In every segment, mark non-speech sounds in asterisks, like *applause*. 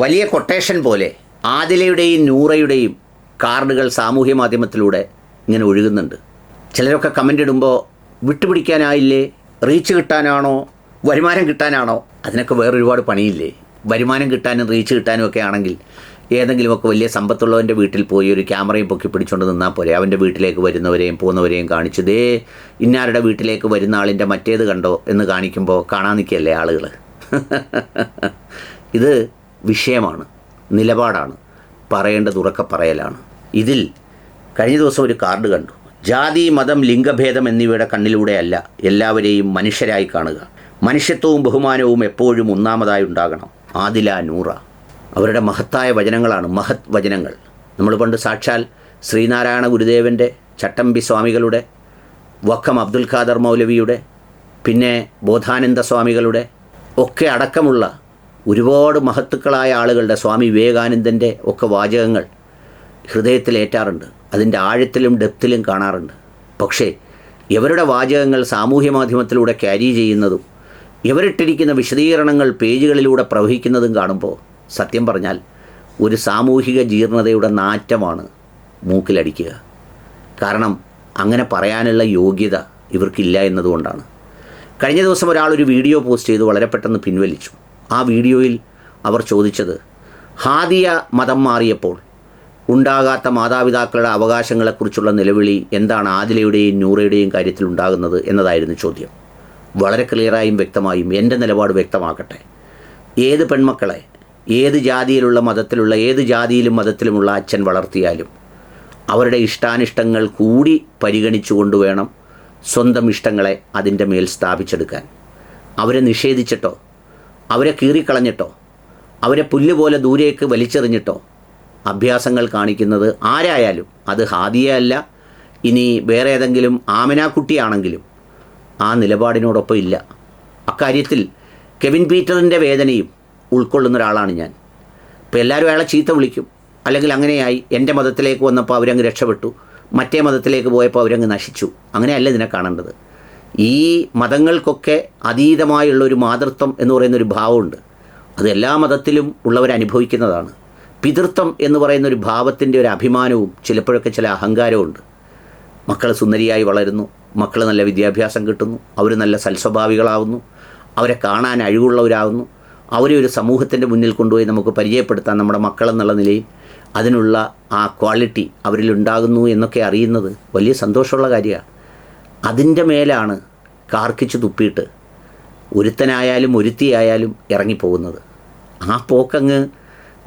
വലിയ കൊട്ടേഷൻ പോലെ ആദിലയുടെയും നൂറയുടെയും കാർഡുകൾ സാമൂഹ്യ മാധ്യമത്തിലൂടെ ഇങ്ങനെ ഒഴുകുന്നുണ്ട്. ചിലരൊക്കെ കമന്റ് ഇടുമ്പോൾ വിട്ടുപിടിക്കാനായില്ലേ? റീച്ച് കിട്ടാനാണോ? വരുമാനം കിട്ടാനാണോ? അതിനൊക്കെ വേറൊരുപാട് പണിയില്ലേ? വരുമാനം കിട്ടാനും റീച്ച് കിട്ടാനും ഒക്കെ ആണെങ്കിൽ ഏതെങ്കിലുമൊക്കെ വലിയ സമ്പത്തുള്ളവന്റെ വീട്ടിൽ പോയി ഒരു ക്യാമറയും പൊക്കി പിടിച്ചുകൊണ്ട് നിന്നാൽ പോരെ. അവന്റെ വീട്ടിലേക്ക് വരുന്നവരെയും പോകുന്നവരെയും കാണിച്ചു ദേ ഇന്നാരുടെ വീട്ടിലേക്ക് വരുന്ന ആളിന്റെ മറ്റേത് കണ്ടോ? എന്ന് കാണിക്കുമ്പോൾ കാണാൻ നിൽക്കല്ലേ ആളുകൾ *laughs* ഇത് വിഷയമാണ് നിലപാടാണ് പറയേണ്ടത് ഉറക്ക പറയലാണ്. ഇതിൽ കഴിഞ്ഞ ദിവസം ഒരു കാർഡ് കണ്ടു. ജാതി മതം ലിംഗഭേദം എന്നിവയുടെ കണ്ണിലൂടെയല്ല എല്ലാവരെയും മനുഷ്യരായി കാണുക. മനുഷ്യത്വവും ബഹുമാനവും എപ്പോഴും ഒന്നാമതായി ഉണ്ടാകണം. ആദില നൂറ. അവരുടെ മഹത്തായ വചനങ്ങളാണ് മഹത് വചനങ്ങൾ. നമ്മൾ പണ്ട് സാക്ഷാൽ ശ്രീനാരായണ ഗുരുദേവന്റെ ചട്ടമ്പി സ്വാമികളുടെ വക്കം അബ്ദുൽ ഖാദർ മൗലവിയുടെ പിന്നെ ബോധാനന്ദ സ്വാമികളുടെ ഒക്കെ അടക്കമുള്ള ഒരുപാട് മഹത്തുക്കളായ ആളുകളുടെ സ്വാമി വിവേകാനന്ദന്റെ ഒക്കെ വാചകങ്ങൾ ഹൃദയത്തിലേറ്റാറുണ്ട് അതിന്റെ ആഴത്തിലും ഡെപ്തിലും കാണാറുണ്ട്. പക്ഷേ ഇവരുടെ വാചകങ്ങൾ സാമൂഹ്യ മാധ്യമത്തിലൂടെ ക്യാരി ചെയ്യുന്നതും ഇവരിട്ടിരിക്കുന്ന വിശദീകരണങ്ങൾ പേജുകളിലൂടെ പ്രവഹിക്കുന്നതും കാണുമ്പോൾ സത്യം പറഞ്ഞാൽ ഒരു സാമൂഹിക ജീർണതയുടെ നാറ്റമാണ് മൂക്കിലടിക്കുക. കാരണം അങ്ങനെ പറയാനുള്ള യോഗ്യത ഇവർക്കില്ല എന്നതുകൊണ്ടാണ്. കഴിഞ്ഞ ദിവസം ഒരാളൊരു ഒരു വീഡിയോ പോസ്റ്റ് ചെയ്ത് വളരെ പെട്ടെന്ന് പിൻവലിച്ചു. ആ വീഡിയോയിൽ അവർ ചോദിച്ചത് ഹാദിയ മതം മാറിയപ്പോൾ ഉണ്ടാകാത്ത മാതാപിതാക്കളുടെ അവകാശങ്ങളെക്കുറിച്ചുള്ള നിലവിളി എന്താണ് ആദിലയുടെയും നൂറയുടെയും കാര്യത്തിൽ ഉണ്ടാകുന്നത്? എന്നതായിരുന്നു ചോദ്യം. വളരെ ക്ലിയറായും വ്യക്തമായും എന്റെ നിലപാട് വ്യക്തമാക്കട്ടെ ഏത് പെൺമക്കളെ ഏത് ജാതിയിലുള്ള മതത്തിലുള്ള ഏത് ജാതിയിലും മതത്തിലുമുള്ള അച്ഛൻ വളർത്തിയാലും അവരുടെ ഇഷ്ടാനിഷ്ടങ്ങൾ കൂടി പരിഗണിച്ചുകൊണ്ട് വേണം സ്വന്തം ഇഷ്ടങ്ങളെ അതിന്റെ മേൽ സ്ഥാപിച്ചെടുക്കാൻ. അവരെ നിഷേധിച്ചിട്ടോ അവരെ കീറിക്കളഞ്ഞിട്ടോ അവരെ പുല്ലുപോലെ ദൂരേക്ക് വലിച്ചെറിഞ്ഞിട്ടോ അഭ്യാസങ്ങൾ കാണിക്കുന്നത് ആരായാലും അത് ഹാദിയ അല്ല ഇനി വേറെ ഏതെങ്കിലും ആമനാക്കുട്ടിയാണെങ്കിലും ആ നിലപാടിനോടൊപ്പം ഇല്ല. അക്കാര്യത്തിൽ കെവിൻ പീറ്ററിന്റെ വേദനയും ഉൾക്കൊള്ളുന്ന ഒരാളാണ് ഞാൻ. ഇപ്പോൾ എല്ലാവരും അയാളെ ചീത്ത വിളിക്കും. അല്ലെങ്കിൽ അങ്ങനെയായി എന്റെ മതത്തിലേക്ക് വന്നപ്പോൾ അവരങ്ങ് രക്ഷപ്പെട്ടു. മറ്റേ മതത്തിലേക്ക് പോയപ്പോൾ അവരങ്ങ് നശിച്ചു. അങ്ങനെയല്ല ഇതിനെ കാണേണ്ടത്. ഈ മതങ്ങൾക്കൊക്കെ അതീതമായുള്ള ഒരു മാതൃത്വം എന്ന് പറയുന്ന ഒരു ഭാവമുണ്ട്. അത് എല്ലാ മതത്തിലും ഉള്ളവർ അനുഭവിക്കുന്നതാണ്. പിതൃത്വം എന്ന് പറയുന്ന ഒരു ഭാവത്തിന്റെ ഒരു അഭിമാനവും ചിലപ്പോഴൊക്കെ ചില അഹങ്കാരവും ഉണ്ട്. മക്കൾ സുന്ദരിയായി വളരുന്നു. മക്കൾ നല്ല വിദ്യാഭ്യാസം കിട്ടുന്നു. അവർ നല്ല സൽസ്വഭാവികളാവുന്നു. അവരെ കാണാൻ അഴിവുള്ളവരാകുന്നു അവരെ ഒരു സമൂഹത്തിന്റെ മുന്നിൽ കൊണ്ടുപോയി നമുക്ക് പരിചയപ്പെടുത്താൻ നമ്മുടെ മക്കളെന്നുള്ള നിലയിൽ അതിനുള്ള ആ ക്വാളിറ്റി അവരിലുണ്ടാകുന്നു എന്നൊക്കെ അറിയുന്നത് വലിയ സന്തോഷമുള്ള കാര്യമാണ്. അതിന്റെ മേലാണ് കാർക്കിച്ച് തുപ്പിയിട്ട് ഒരുത്തനായാലും ഒരുത്തിയായാലും ഇറങ്ങിപ്പോകുന്നത്. ആ പോക്കങ്ങ്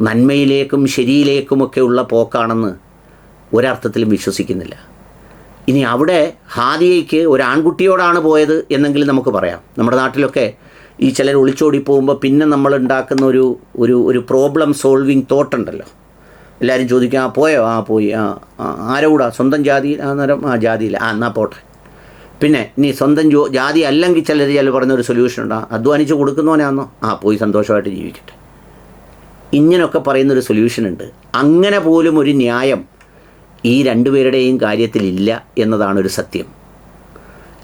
നന്മയിലേക്കും ശരിയിലേക്കുമൊക്കെ ഉള്ള പോക്കാണെന്ന് ഒരർത്ഥത്തിലും വിശ്വസിക്കുന്നില്ല. ഇനി അവിടെ ഹാദിയയ്ക്ക് ഒരു ആൺകുട്ടിയോടാണ് പോയത് എന്നെങ്കിലും നമുക്ക് പറയാം. നമ്മുടെ നാട്ടിലൊക്കെ ഈ ചിലർ ഒളിച്ചോടി പോകുമ്പോൾ പിന്നെ നമ്മൾ ഉണ്ടാക്കുന്ന ഒരു ഒരു ഒരു പ്രോബ്ലം സോൾവിങ് തോട്ടുണ്ടല്ലോ. എല്ലാവരും ചോദിക്കും ആ പോയോ? ആ പോയി. ആ ആരോടാ? സ്വന്തം ജാതി? ആ നേരം ആ ജാതിയില്ല. ആ എന്നാൽ പോട്ടെ. പിന്നെ നീ സ്വന്തം ജോ ജാതി അല്ലെങ്കിൽ ചിലർ ചില പറഞ്ഞൊരു സൊല്യൂഷൻ ഉണ്ടോ. അധ്വാനിച്ച് കൊടുക്കുന്നവനാണെന്നോ ആ പോയി സന്തോഷമായിട്ട് ജീവിക്കട്ടെ. ഇങ്ങനെയൊക്കെ പറയുന്നൊരു സൊല്യൂഷൻ ഉണ്ട്. അങ്ങനെ പോലും ഒരു ന്യായം ഈ രണ്ടുപേരുടെയും കാര്യത്തിലില്ല എന്നതാണ് ഒരു സത്യം.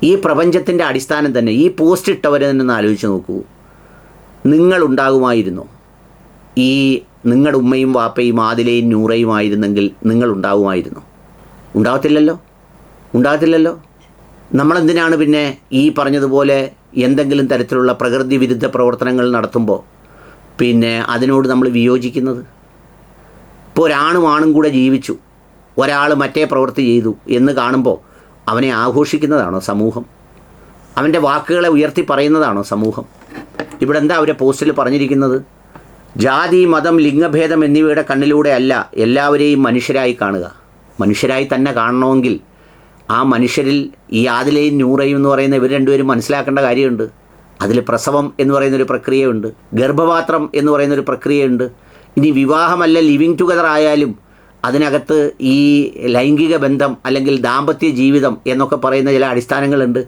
ഈ പ്രപഞ്ചത്തിന്റെ അടിസ്ഥാനം തന്നെ ഈ പോസ്റ്റ് ഇട്ടവരെ തന്നെ ഒന്ന് ആലോചിച്ച് നോക്കൂ. നിങ്ങളുണ്ടാകുമായിരുന്നു? ഈ നിങ്ങളുടെ ഉമ്മയും വാപ്പയും ആദിലയും നൂറയും ആയിരുന്നെങ്കിൽ നിങ്ങളുണ്ടാകുമായിരുന്നു? ഉണ്ടാകത്തില്ലല്ലോ ഉണ്ടാകത്തില്ലല്ലോ? നമ്മളെന്തിനാണ് പിന്നെ ഈ പറഞ്ഞതുപോലെ എന്തെങ്കിലും തരത്തിലുള്ള പ്രകൃതി വിരുദ്ധ പ്രവർത്തനങ്ങൾ നടത്തുമ്പോൾ പിന്നെ അതിനോട് നമ്മൾ വിയോജിക്കുന്നത്? ഇപ്പോൾ ഒരാണും ആണും കൂടെ ജീവിച്ചു ഒരാൾ മറ്റേ പ്രവൃത്തി ചെയ്തു എന്ന് കാണുമ്പോൾ അവനെ ആഘോഷിക്കുന്നതാണോ സമൂഹം? അവന്റെ വാക്കുകളെ ഉയർത്തി പറയുന്നതാണോ സമൂഹം? ഇവിടെ എന്താ അവരെ പോസ്റ്റിൽ പറഞ്ഞിരിക്കുന്നത്? ജാതി മതം ലിംഗഭേദം എന്നിവയുടെ കണ്ണിലൂടെ അല്ല എല്ലാവരെയും മനുഷ്യരായി കാണുക. മനുഷ്യരായി തന്നെ കാണണമെങ്കിൽ ആ മനുഷ്യരിൽ ഈ ആദിലയും നൂറയും എന്ന് പറയുന്ന ഇവർ രണ്ടുപേരും മനസ്സിലാക്കേണ്ട കാര്യമുണ്ട്. അതിൽ പ്രസവം എന്ന് പറയുന്നൊരു പ്രക്രിയയുണ്ട്. ഗർഭപാത്രം എന്ന് പറയുന്നൊരു പ്രക്രിയയുണ്ട്. ഇനി വിവാഹമല്ല ലിവിങ് ടുഗദർ ആയാലും അതിനകത്ത് ഈ ലൈംഗിക ബന്ധം അല്ലെങ്കിൽ ദാമ്പത്യ ജീവിതം എന്നൊക്കെ പറയുന്ന ചില അടിസ്ഥാനങ്ങളുണ്ട്.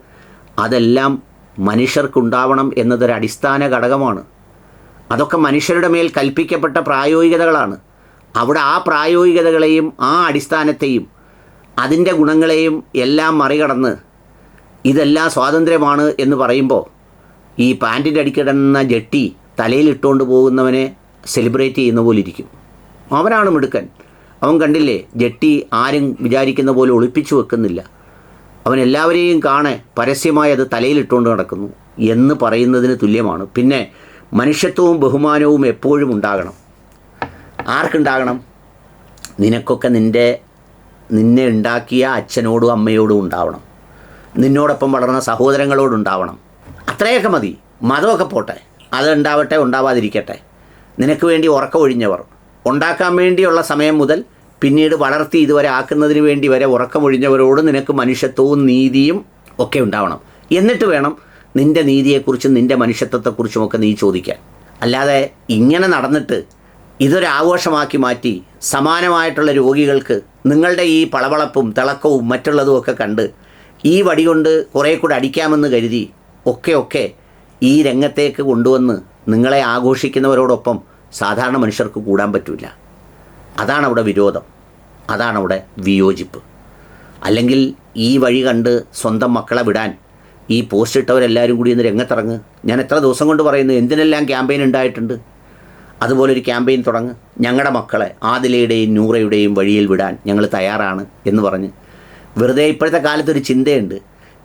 അതെല്ലാം മനുഷ്യർക്കുണ്ടാവണം എന്നതൊരു അടിസ്ഥാന ഘടകമാണ്. അതൊക്കെ മനുഷ്യരുടെ മേൽ കൽപ്പിക്കപ്പെട്ട പ്രായോഗികതകളാണ്. അവിടെ ആ പ്രായോഗികതകളെയും ആ അടിസ്ഥാനത്തെയും അതിന്റെ ഗുണങ്ങളെയും എല്ലാം മറികടന്ന് ഇതെല്ലാം സ്വാതന്ത്ര്യമാണ് എന്ന് പറയുമ്പോൾ ഈ പാന്റിന്റെ അടിക്കിടന്ന ജട്ടി തലയിലിട്ടുകൊണ്ട് പോകുന്നവനെ സെലിബ്രേറ്റ് ചെയ്യുന്ന പോലെ ഇരിക്കും അവനാണ് മിടുക്കൻ. അവൻ കണ്ടില്ലേ ജട്ടി ആരും വിചാരിക്കുന്ന പോലെ ഒളിപ്പിച്ചു വെക്കുന്നില്ല. അവൻ എല്ലാവരെയും കാണെ പരസ്യമായി അത് തലയിലിട്ടുകൊണ്ട് നടക്കുന്നു എന്ന് പറയുന്നതിന് തുല്യമാണ്. പിന്നെ മനുഷ്യത്വവും ബഹുമാനവും എപ്പോഴും ഉണ്ടാകണം. ആർക്കുണ്ടാകണം? നിനക്കൊക്കെ നിന്റെ നിന്നെ ഉണ്ടാക്കിയ അച്ഛനോടും അമ്മയോടും ഉണ്ടാവണം. നിന്നോടൊപ്പം വളർന്ന സഹോദരങ്ങളോടും ഉണ്ടാവണം. അത്രയൊക്കെ മതി. മതമൊക്കെ പോട്ടെ. അത് ഉണ്ടാവട്ടെ ഉണ്ടാവാതിരിക്കട്ടെ. നിനക്ക് വേണ്ടി ഉറക്കമൊഴിഞ്ഞവർ ഉണ്ടാക്കാൻ വേണ്ടിയുള്ള സമയം മുതൽ പിന്നീട് വളർത്തി ഇതുവരെ ആക്കുന്നതിന് വേണ്ടി വരെ ഉറക്കമൊഴിഞ്ഞവരോട് നിനക്ക് മനുഷ്യത്വവും നീതിയും ഒക്കെ ഉണ്ടാവണം. എന്നിട്ട് വേണം നിന്റെ നീതിയെക്കുറിച്ചും നിന്റെ മനുഷ്യത്വത്തെക്കുറിച്ചുമൊക്കെ നീ ചോദിക്കാൻ. അല്ലാതെ ഇങ്ങനെ നടന്നിട്ട് ഇതൊരാഘോഷമാക്കി മാറ്റി സമാനമായിട്ടുള്ള രോഗികൾക്ക് നിങ്ങളുടെ ഈ പളവളപ്പും തിളക്കവും മറ്റുള്ളതും ഒക്കെ കണ്ട് ഈ വടി കൊണ്ട് കുറേ കൂടെ അടിക്കാമെന്ന് കരുതി ഒക്കെ ഒക്കെ ഈ രംഗത്തേക്ക് കൊണ്ടുവന്ന് നിങ്ങളെ ആഘോഷിക്കുന്നവരോടൊപ്പം സാധാരണ മനുഷ്യർക്ക് കൂടാൻ പറ്റില്ല അതാണ് അവിടെ വിരോധം. അതാണ് അവിടെ വിയോജിപ്പ്. അല്ലെങ്കിൽ ഈ വഴി കണ്ട് സ്വന്തം മക്കളെ വിടാൻ ഈ പോസ്റ്റ് ഇട്ടവരെല്ലാവരും കൂടി ഇന്ന് രംഗത്തിറങ്ങ്. ഞാൻ എത്ര ദിവസം കൊണ്ട് പറയുന്നു എന്തിനെല്ലാം ക്യാമ്പയിൻ ഉണ്ടായിട്ടുണ്ട്? അതുപോലെ ഒരു ക്യാമ്പയിൻ തുടങ്ങ്. ഞങ്ങളുടെ മക്കളെ ആദിലയുടെയും നൂറയുടെയും വഴിയിൽ വിടാൻ ഞങ്ങൾ തയ്യാറാണ് എന്ന് പറഞ്ഞ്. വെറുതെ ഇപ്പോഴത്തെ കാലത്തൊരു ചിന്തയുണ്ട്.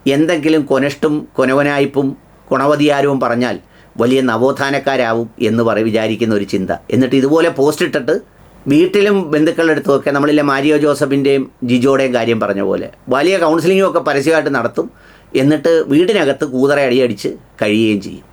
എന്തെങ്കിലും കൊനഷ്ടും കൊനവനായ്പും കുണവതിയാരവും പറഞ്ഞാൽ വലിയ നവോത്ഥാനക്കാരാവും എന്ന് പറ വിചാരിക്കുന്ന ഒരു ചിന്ത. എന്നിട്ട് ഇതുപോലെ പോസ്റ്റ് ഇട്ടിട്ട് വീട്ടിലും ബന്ധുക്കളുടെ അടുത്തുമൊക്കെ നമ്മളിലെ മാരിയോ ജോസഫിന്റെയും ജിജോയുടെയും കാര്യം പറഞ്ഞ പോലെ വലിയ കൗൺസിലിങ്ങും ഒക്കെ പരസ്യമായിട്ട് നടത്തും. എന്നിട്ട് വീടിനകത്ത് കൂതറ അടിയടിച്ച് കഴിയുകയും ചെയ്യും.